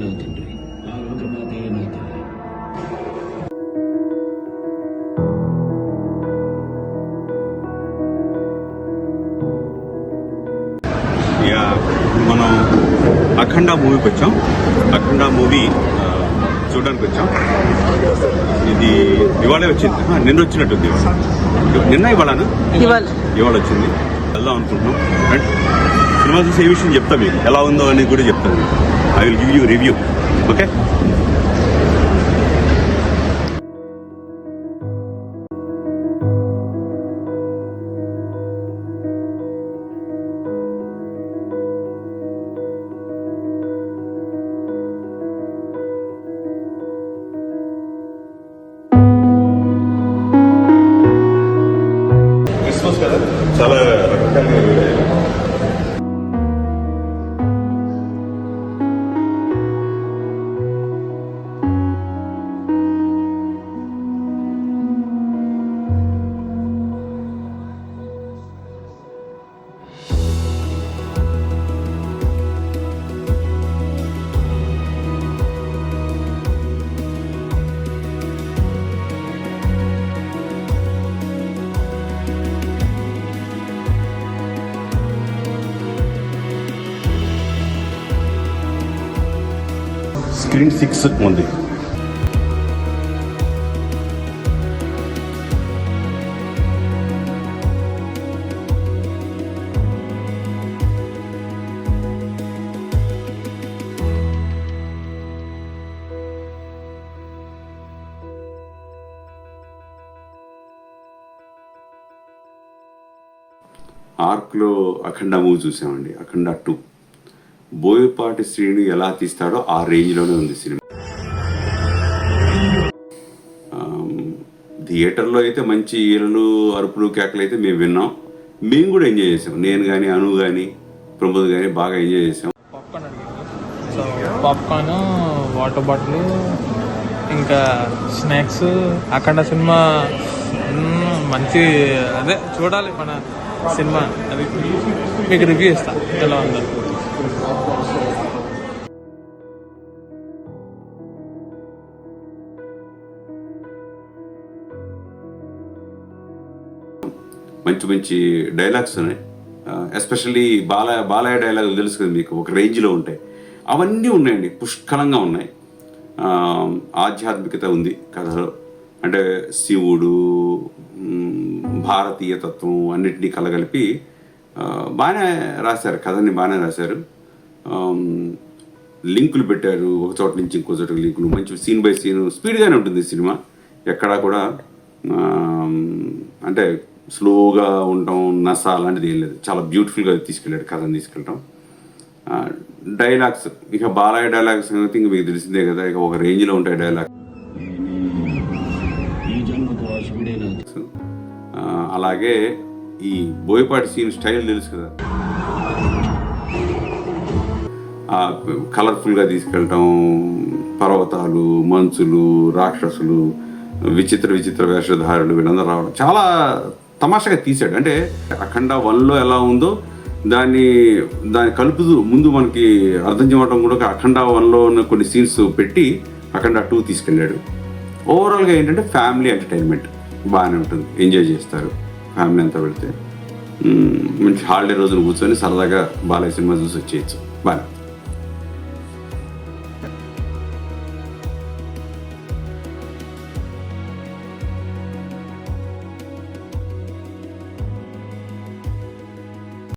నా తండ్రి? ఆ లోకమాతయే నా తల్లి యా మనం అఖండ మూవీకి వచ్చాం. అఖండ మూవీ చూడడానికి వచ్చాం. ఇది ఇవాళే వచ్చింది. నిన్న వచ్చినట్టుంది. నిన్న ఇవాళనా? ఇవాళ. ఇవాళ వచ్చింది. వెళ్దాం అనుకుంటున్నాం. అండ్ సినిమా చూసి ఏ విషయం చెప్తా మీకు? ఎలా ఉందో అనేది కూడా చెప్తాను I will give you review okay Christmas కదా చాలా రకరకాలుగా స్క్రీన్ సిక్స్ ఉంది. ఆర్క్లో అఖండ మూవీ చూసామండి. అఖండ టూ. బోయపాటి శ్రీని ఎలా తీస్తాడో ఆ రేంజ్లోనే ఉంది సినిమా. థియేటర్లో అయితే మంచి ఈలలు అరుపులు కేకలు అయితే మేము విన్నాం. మేము కూడా ఎంజాయ్ చేసాం. నేను కానీ అను కానీ ప్రమోద్ కానీ బాగా ఎంజాయ్ చేసాం. Popcorn so popcorn water bottle ఇంకా స్నాక్స్ అఖండ సినిమా మంచి అదే చూడాలి మన సినిమా. అది మీకు రివ్యూ ఇస్తా. ఎలా ఉందో. మంచి మంచి డైలాగ్స్ ఉన్నాయి. ఎస్పెషల్లీ బాల బాలయ్య డైలాగులు తెలుసు కదా మీకు ఒక రేంజ్లో ఉంటాయి. అవన్నీ ఉన్నాయండి పుష్కలంగా ఉన్నాయి. ఆధ్యాత్మికత ఉంది కథలో. అంటే శివుడు భారతీయ తత్వం అన్నిటినీ కలగలిపి బాగానే రాశారు కథని బాగానే రాశారు. లింకులు పెట్టారు ఒక చోట నుంచి ఇంకో చోట లింకులు. మంచి సీన్ బై సీన్ స్పీడ్గానే ఉంటుంది సినిమా. ఎక్కడా కూడా అంటే స్లోగా ఉండటం నస అలాంటిది ఏం లేదు. చాలా బ్యూటిఫుల్గా తీసుకెళ్ళాడు కథను తీసుకెళ్ళటం. డైలాగ్స్ ఇక బాలయ్య డైలాగ్స్ సంగతి ఇంక మీకు తెలిసిందే కదా ఇక ఒక రేంజ్లో ఉంటాయి డైలాగ్స్ అలాగే ఈ బోయపాటి సీన్ స్టైల్ తెలుసు కదా. కలర్ఫుల్గా తీసుకెళ్ళటం పర్వతాలు మంచులు రాక్షసులు విచిత్ర విచిత్ర వేషధారులు వీళ్ళందరూ రావడం. చాలా తమాషగా తీశాడు. అంటే అఖండ వన్లో ఎలా ఉందో దాన్ని దాన్ని కలుపుతూ ముందు మనకి అర్థం చేయడం కూడా అఖండ వన్లో ఉన్న కొన్ని సీన్స్ పెట్టి అఖండ టూ తీసుకెళ్ళాడు. ఓవరాల్గా ఏంటంటే ఫ్యామిలీ ఎంటర్టైన్మెంట్ బాగానే ఉంటుంది. ఎంజాయ్ చేస్తారు. ఫ్యామిలీ అంతా వెళ్తే. మంచి హాలిడే రోజున కూర్చొని సరదాగా బాలయ్య సినిమా చూసి వచ్చేయచ్చు. బాగా